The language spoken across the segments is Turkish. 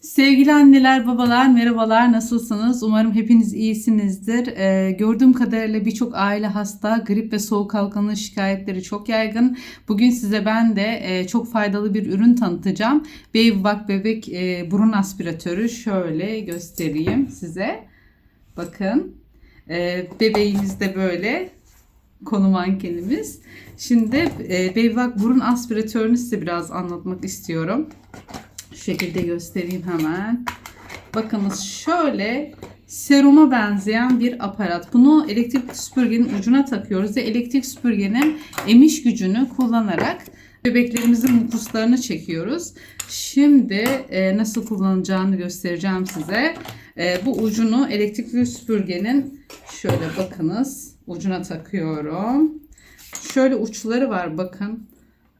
Sevgili anneler, babalar, merhabalar. Nasılsınız? Umarım hepiniz iyisinizdir. Ee, gördüğüm kadarıyla birçok aile hasta, grip ve soğuk algınlığı şikayetleri çok yaygın. Bugün size ben de e, çok faydalı bir ürün tanıtacağım. Babyvac bebek e, burun aspiratörü. Şöyle göstereyim size. Bakın. E, bebeğimiz de böyle konu mankenimiz. Şimdi e, Babyvac burun aspiratörünü size biraz anlatmak istiyorum. Şu şekilde göstereyim hemen. Bakınız şöyle seruma benzeyen bir aparat. Bunu elektrik süpürgenin ucuna takıyoruz ve elektrik süpürgenin emiş gücünü kullanarak bebeklerimizin mukuslarını çekiyoruz. Şimdi e, nasıl kullanacağını göstereceğim size. E, bu ucunu elektrikli süpürgenin şöyle bakınız ucuna takıyorum. Şöyle uçları var bakın.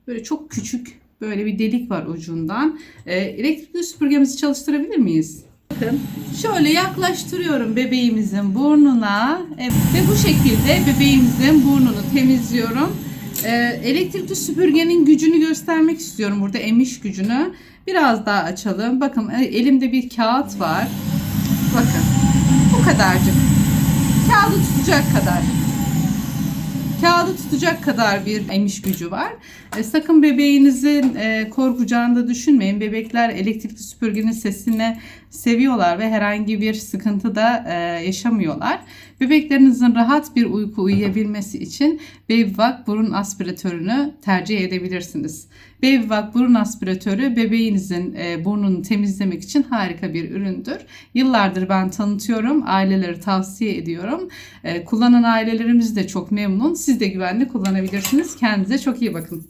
Böyle çok küçük böyle bir delik var ucundan. Ee, elektrikli süpürgemizi çalıştırabilir miyiz? Bakın şöyle yaklaştırıyorum bebeğimizin burnuna evet, ve bu şekilde bebeğimizin burnunu temizliyorum. Ee, elektrikli süpürgenin gücünü göstermek istiyorum burada emiş gücünü. Biraz daha açalım. Bakın e, elimde bir kağıt var. Bakın bu kadarcık. Kağıdı tutacak kadar kağıdı tutacak kadar bir emiş gücü var. E, sakın bebeğinizin e, korkacağını da düşünmeyin. Bebekler elektrikli süpürgenin sesini seviyorlar ve herhangi bir sıkıntı da e, yaşamıyorlar. Bebeklerinizin rahat bir uyku uyuyabilmesi için Babyvac burun aspiratörünü tercih edebilirsiniz. Babyvac burun aspiratörü bebeğinizin e, burnunu temizlemek için harika bir üründür. Yıllardır ben tanıtıyorum. Aileleri tavsiye ediyorum. E, kullanan ailelerimiz de çok memnun. Siz de güvenli kullanabilirsiniz. Kendinize çok iyi bakın.